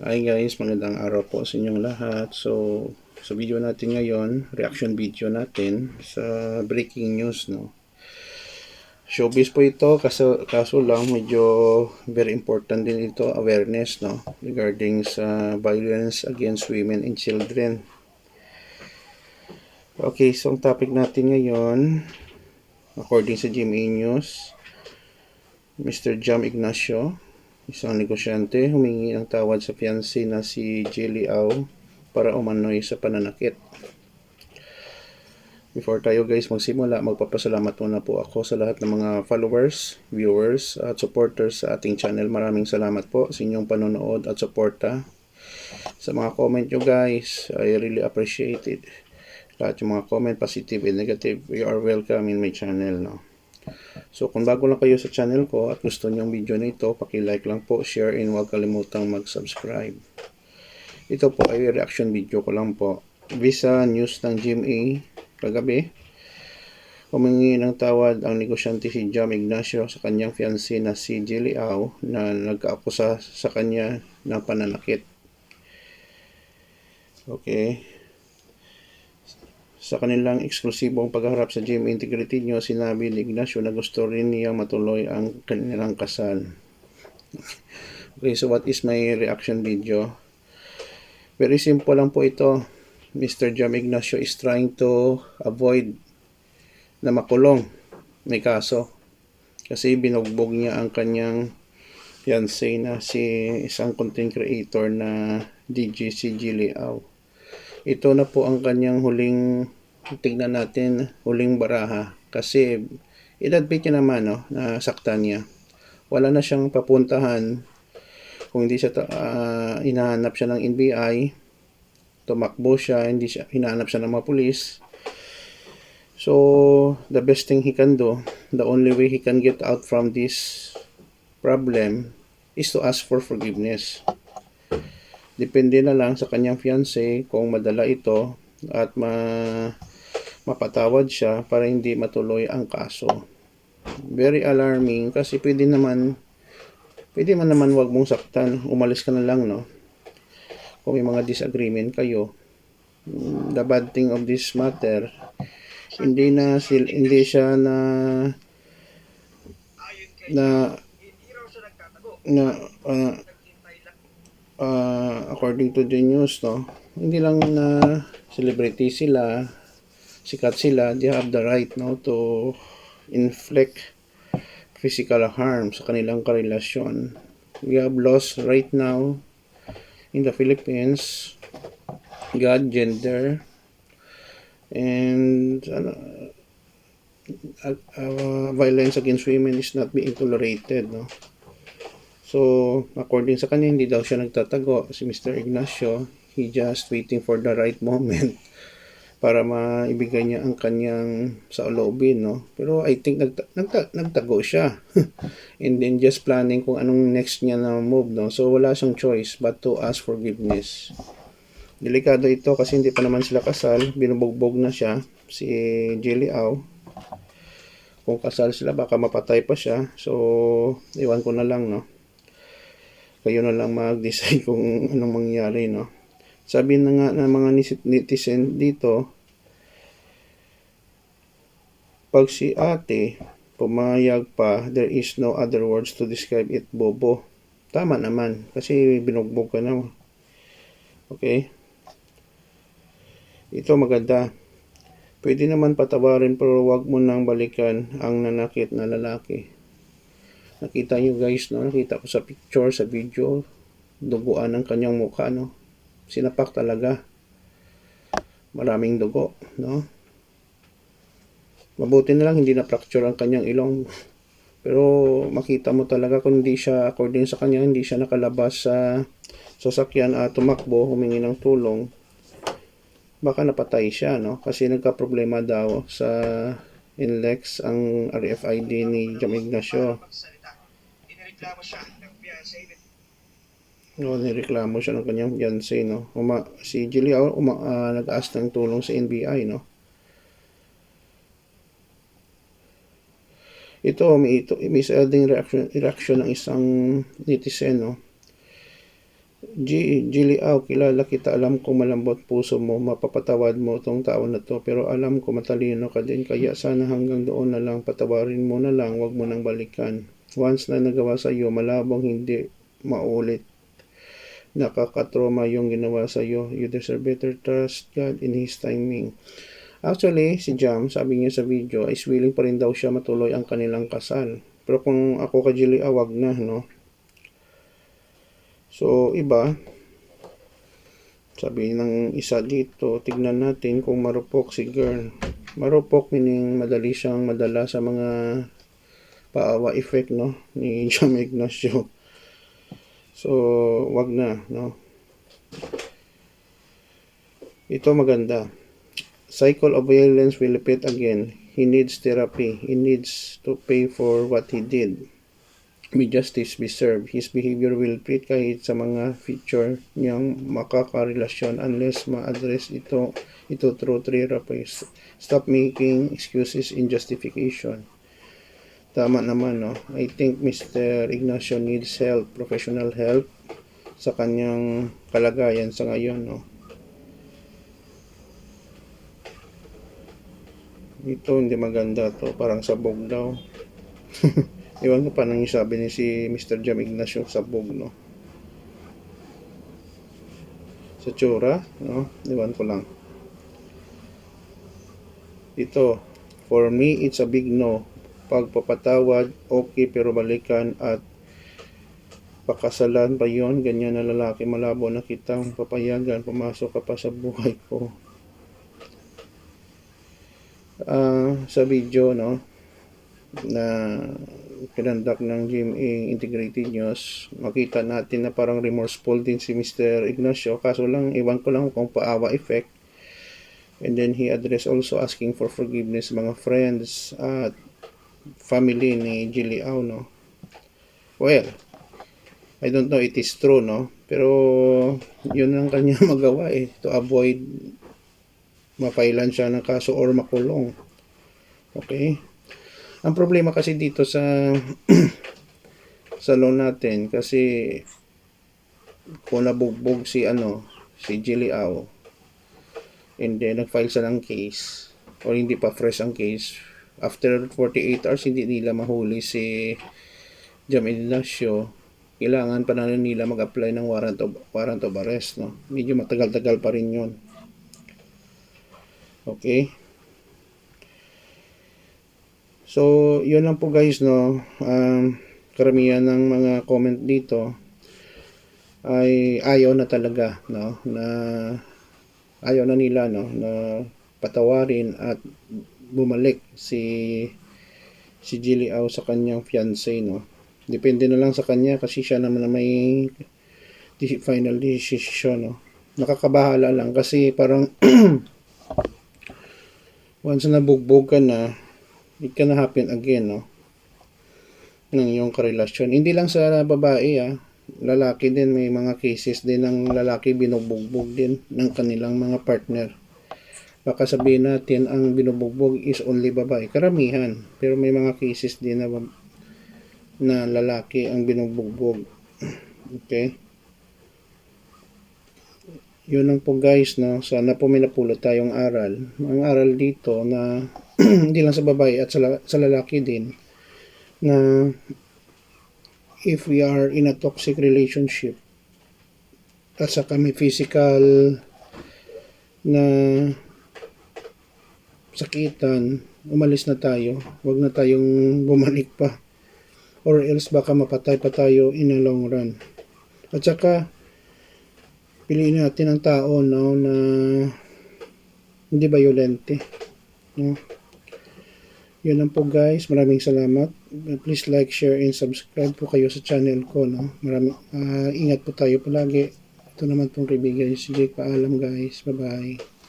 Hi guys, magandang araw po sa inyong lahat. So, sa video natin ngayon, reaction video natin sa breaking news, no. Showbiz po ito, kaso, kaso lang medyo very important din ito, awareness, no, regarding sa violence against women and children. Okay, so ang topic natin ngayon, according sa GMA News, Mr. Jam Ignacio, isang negosyante, humingi ng tawad sa fiancé na si Jilly Au para umano'y sa pananakit. Before tayo guys magsimula, magpapasalamat muna po ako sa lahat ng mga followers, viewers at supporters sa ating channel. Maraming salamat po sa inyong panonood at suporta. Sa mga comment nyo guys, I really appreciate it. Lahat yung mga comment, positive and negative, you are welcome in my channel. No? So kung bago lang kayo sa channel ko at gusto niyo yung video na ito, paki-like lang po, share and huwag kalimutang mag-subscribe. Ito po ay reaction video ko lang po. Visa news ng GMA kagabi. Humingi ng tawad ang negosyante si Jam Ignacio sa kanyang fiancé na si Jilly Au na nagkaakusa sa kanya ng pananakit. Okay. Sa kanilang eksklusibong pagharap sa gym integrity nyo, sinabi ni Ignacio na gusto rin niyang matuloy ang kanilang kasal. Okay, so what is my reaction video? Very simple lang po ito. Mr. Jam Ignacio is trying to avoid na makulong. May kaso. Kasi binugbog niya ang kanyang fiancé na si isang content creator na DJ si Gilly Au ito na po ang kanyang huling tignan natin huling baraha. Kasi i-admit niya naman no, na saktan niya. Wala na siyang papuntahan. Kung hindi siya uh, hinahanap siya ng NBI tumakbo siya hindi siya hinahanap siya ng mga pulis. So the best thing he can do the only way he can get out from this problem is to ask for forgiveness Depende na lang sa kanyang fiancé kung madala ito at ma mapatawad siya para hindi matuloy ang kaso. Very alarming kasi pwede naman pwede man naman wag mong saktan. Umalis ka na lang, no? Kung may mga disagreement kayo. The bad thing of this matter, hindi na sil, hindi siya na na na uh, uh, according to the news, no, hindi lang na celebrity sila, sikat sila, they have the right, no, to inflict physical harm sa kanilang karelasyon. We have lost right now in the Philippines God, gender, and ano, uh, uh, violence against women is not being tolerated, no. So, according sa kanya, hindi daw siya nagtatago. Si Mr. Ignacio, he just waiting for the right moment para maibigay niya ang kanyang sa olobin, no? Pero I think nagta- nagta- nagtago siya. And then just planning kung anong next niya na move, no? So, wala siyang choice but to ask forgiveness. Delikado ito kasi hindi pa naman sila kasal. Binubugbog na siya, si Jilly Au. Kung kasal sila, baka mapatay pa siya. So, iwan ko na lang, no? Kayo na lang mag-decide kung anong mangyari, no? Sabi na nga ng mga netizen dito, pag si ate pumayag pa, there is no other words to describe it, bobo. Tama naman, kasi binugbog ka na. Okay? Ito maganda. Pwede naman patawarin pero wag mo nang balikan ang nanakit na lalaki. Nakita nyo guys, no? Nakita ko sa picture, sa video. Duguan ang kanyang mukha, no? Sinapak talaga. Maraming dugo, no? Mabuti na lang hindi na fracture ang kanyang ilong. Pero makita mo talaga kung hindi siya, according sa kanya, hindi siya nakalabas sa sasakyan at tumakbo, humingi ng tulong. Baka napatay siya, no? Kasi nagka-problema daw sa Inlex ang RFID ni Jam Ignacio nireklamo siya ng fiancé No, nireklamo siya ng kanyang fiancé, no. Uma, si Julia uma, uh, nag-ask ng tulong sa NBI, no. Ito, may, ito, may isa ding reaction, reaction ng isang netizen, no. G, Giliaw, kilala kita, alam kong malambot puso mo, mapapatawad mo tong tao na to, pero alam ko matalino ka din, kaya sana hanggang doon na lang, patawarin mo na lang, wag mo nang balikan. Once na nagawa sa iyo, malabong hindi maulit. Nakakatroma yung ginawa sa iyo. You deserve better trust God in His timing. Actually, si Jam, sabi niya sa video, is willing pa rin daw siya matuloy ang kanilang kasal. Pero kung ako ka Jilly, awag na, no? So, iba, sabi ng isa dito, tignan natin kung marupok si girl. Marupok meaning madali siyang madala sa mga paawa effect, no? Ni Jam Ignacio. So, wag na, no? Ito maganda. Cycle of violence will repeat again. He needs therapy. He needs to pay for what he did. May justice be served. His behavior will repeat kahit sa mga feature niyang makakarelasyon unless ma-address ito ito through therapy. Stop making excuses in justification. Tama naman, no? I think Mr. Ignacio needs help, professional help sa kanyang kalagayan sa ngayon, no? Ito hindi maganda to, parang sabog daw. Iwan ko pa nang sabi ni si Mr. Jam Ignacio sabog, no? Sa tsura, no? Iwan ko lang. Ito, for me, it's a big no. Pagpapatawad, okay, pero balikan at pakasalan pa yon ganyan na lalaki malabo na kitang papayagan pumasok ka pa sa buhay ko Ah, sa video no na pinandak ng GMA Integrated News makita natin na parang remorseful din si Mr. Ignacio kaso lang iwan ko lang kung paawa effect and then he addressed also asking for forgiveness mga friends at family ni Au no well I don't know it is true no pero yun ang kanya magawa eh to avoid mapailan siya ng kaso or makulong. Okay? Ang problema kasi dito sa sa loan natin kasi kung nabugbog si ano si Au and then nag-file sa ng case or hindi pa fresh ang case after 48 hours hindi nila mahuli si Jam Ignacio kailangan pa na nila mag-apply ng warrant of, warrant of arrest no medyo matagal-tagal pa rin yun Okay. So, yun lang po guys, no. Um, karamihan ng mga comment dito ay ayaw na talaga, no. Na ayaw na nila, no. Na patawarin at bumalik si si Jilly sa kanyang fiancé, no. Depende na lang sa kanya kasi siya naman na may final decision, no. Nakakabahala lang kasi parang once na bugbog ka na, it can happen again, no? ng iyong karelasyon. Hindi lang sa babae, ah. Lalaki din, may mga cases din ng lalaki binubugbog din ng kanilang mga partner. Baka sabihin natin ang binubugbog is only babae. Karamihan. Pero may mga cases din na, na lalaki ang binubugbog. Okay? yun lang po guys no sana po may napulot tayong aral ang aral dito na hindi lang sa babae at sa lalaki din na if we are in a toxic relationship at saka may physical na sakitan umalis na tayo wag na tayong bumalik pa or else baka mapatay pa tayo in a long run at saka piliin natin ang tao no, na hindi violente. No? Yun lang po guys. Maraming salamat. Please like, share, and subscribe po kayo sa channel ko. No? Maraming, ah, ingat po tayo palagi. Ito naman pong kaibigan si Jake. Paalam guys. Bye-bye.